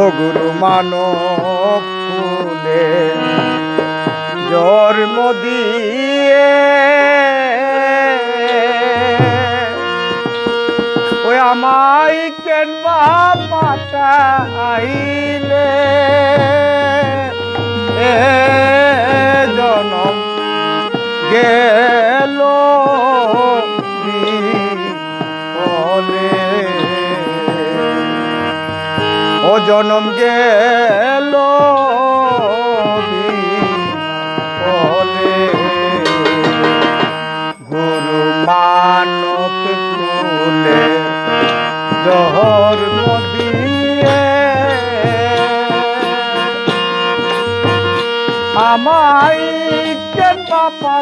ও গুরু মানব ফুলে জন্ম দিয়ে। ওই আমায় কেন বা পাঠাইলে? এ জনম গেল ও জনম গেল গুরু মানব কুলে জহর মদিয়ে আমায় কেন বা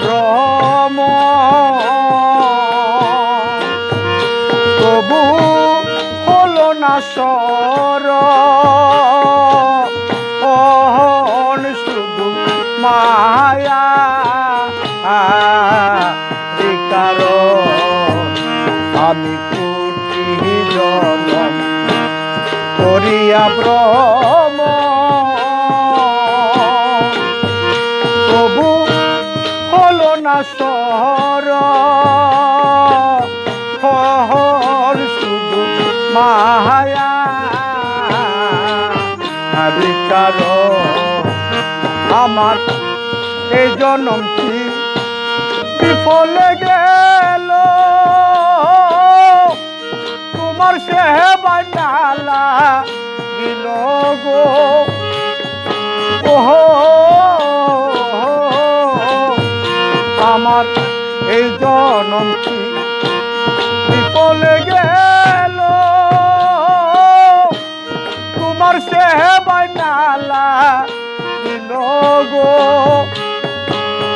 ভ্রম। তবু হলো না সর অহন শুধু মায়া। কারণ আমি কোটি জনম করিয়া ভ্রম না সর। হর শুধু মায়া বিকার আমার এই জনমটি বিফলে গেল। তোমার সে বানালা গো। ওহো এই জনমটি বিফলে গেল? তোমার সে বানালা গো।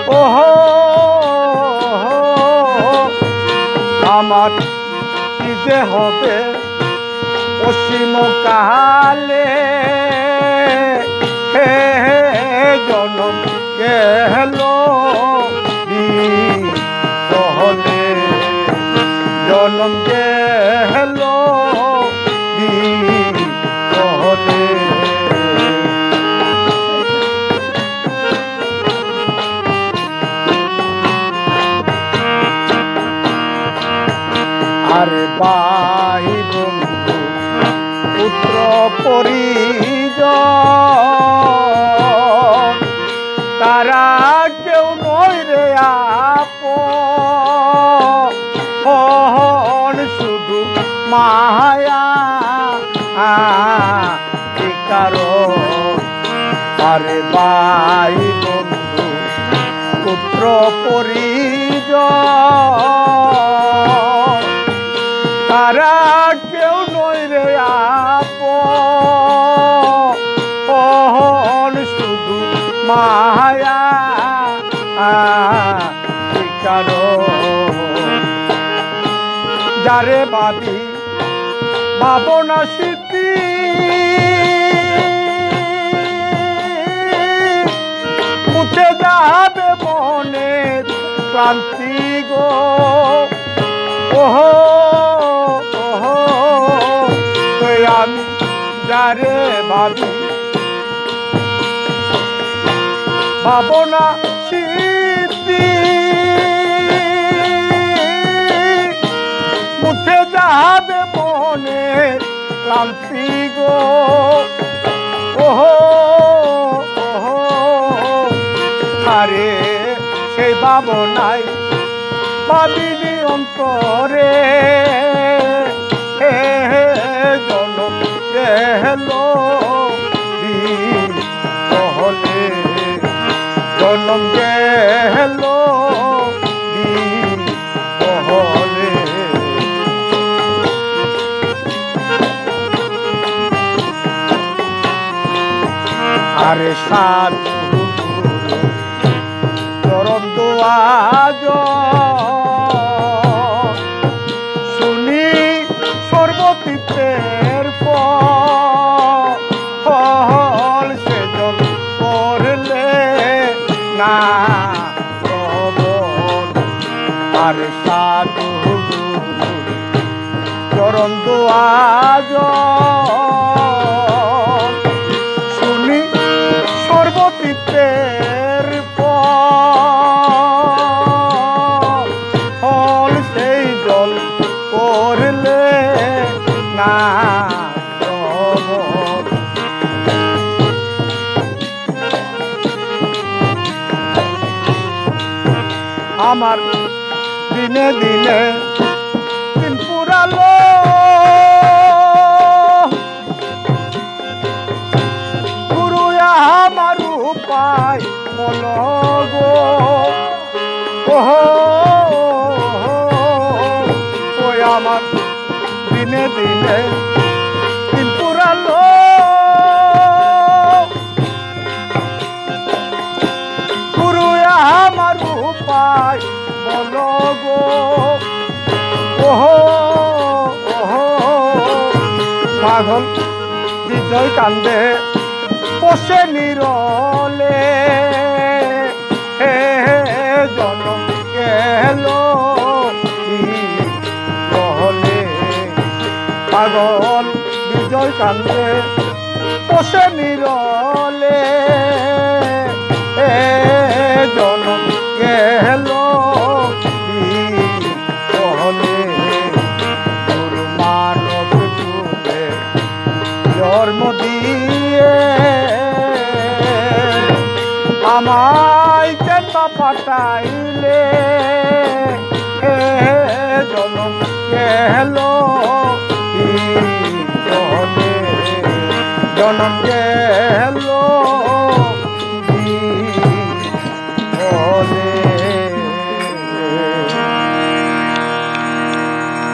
ওহো আমার কি যে হবে অসীম কালে? হে, জনম গেল। পুত্র পরিজন, তারা কেউ নয় রে আপন। শুধু মায়া কারণ? আরে ভাই বন্ধু, পুত্র পরিজন, তারা আপন শুধু মায়া কারণ যারে ভাবি ভাবনা স্মৃতি মুছে যাবে মনের ক্লান্তি গো। যারে ভাবি ভাবনা স্মৃতি। মুছে যাবে মনের ক্লান্তি গো। ওহো ওহো, আরে সেই ভাবনাই ভাবিনি অন্তরে। গেল কহলে জনম গেল কহলে আরে সাধু চরণ দোয়া না আর সাধু চরণ দোয়াজ শুনি সর্বতীর্থের আমার দিনে দিনে দিন পুরালো। গুরু আমার উপায় বলো গো। ওহো আমার দিনে দিন পাগল বিজয় কান্দে বসে নিরলে। জনম গেল পাগল বিজয় কান্দে বসে নিরলে। হে জন্ম দিয়ে। আমায় কেন পাঠাইলে জনমকে জনম গেল জনম